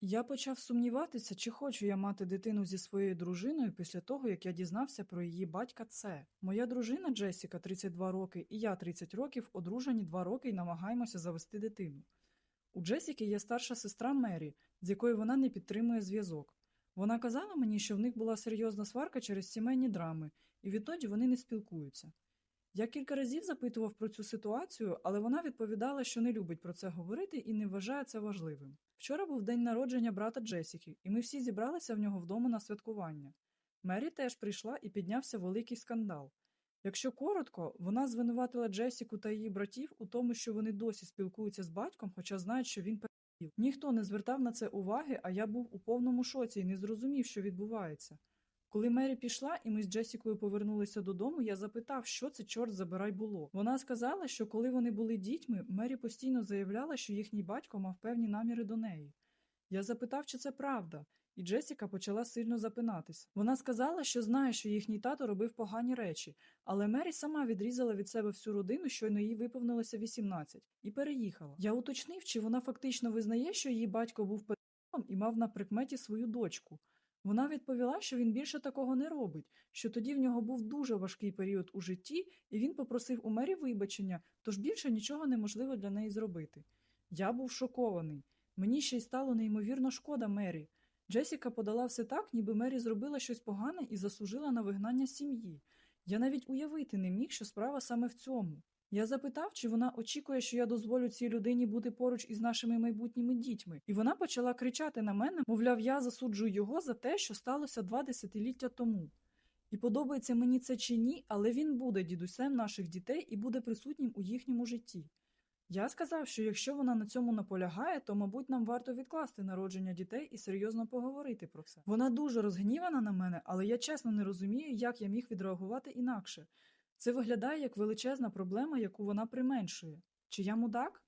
Я почав сумніватися, чи хочу я мати дитину зі своєю дружиною після того, як я дізнався про її батька Це. Моя дружина Джесіка, 32 роки, і я 30 років, одружені 2 роки і намагаємося завести дитину. У Джесіки є старша сестра Мері, з якою вона не підтримує зв'язок. Вона казала мені, що в них була серйозна сварка через сімейні драми, і відтоді вони не спілкуються. Я кілька разів запитував про цю ситуацію, але вона відповідала, що не любить про це говорити і не вважає це важливим. Вчора був день народження брата Джесіки, і ми всі зібралися в нього вдома на святкування. Мері теж прийшла і піднявся великий скандал. Якщо коротко, вона звинуватила Джесіку та її братів у тому, що вони досі спілкуються з батьком, хоча знають, що він перебів. Ніхто не звертав на це уваги, а я був у повному шоці і не зрозумів, що відбувається. Коли Мері пішла, і ми з Джесікою повернулися додому, я запитав, що це чорт забирай було. Вона сказала, що коли вони були дітьми, Мері постійно заявляла, що їхній батько мав певні наміри до неї. Я запитав, чи це правда, і Джесіка почала сильно запинатись. Вона сказала, що знає, що їхній тато робив погані речі, але Мері сама відрізала від себе всю родину, щойно їй виповнилося 18, і переїхала. Я уточнив, чи вона фактично визнає, що її батько був педофілом і мав на прикметі свою дочку. Вона відповіла, що він більше такого не робить, що тоді в нього був дуже важкий період у житті, і він попросив у мері вибачення, тож більше нічого неможливо для неї зробити. Я був шокований. Мені ще й стало неймовірно шкода Мері. Джесіка подала все так, ніби Мері зробила щось погане і заслужила на вигнання сім'ї. Я навіть уявити не міг, що справа саме в цьому. Я запитав, чи вона очікує, що я дозволю цій людині бути поруч із нашими майбутніми дітьми, і вона почала кричати на мене, мовляв, я засуджую його за те, що сталося два десятиліття тому. І подобається мені це чи ні, але він буде дідусем наших дітей і буде присутнім у їхньому житті. Я сказав, що якщо вона на цьому наполягає, то, мабуть, нам варто відкласти народження дітей і серйозно поговорити про це. Вона дуже розгнівана на мене, але я чесно не розумію, як я міг відреагувати інакше. Це виглядає як величезна проблема, яку вона применшує. Чи я мудак?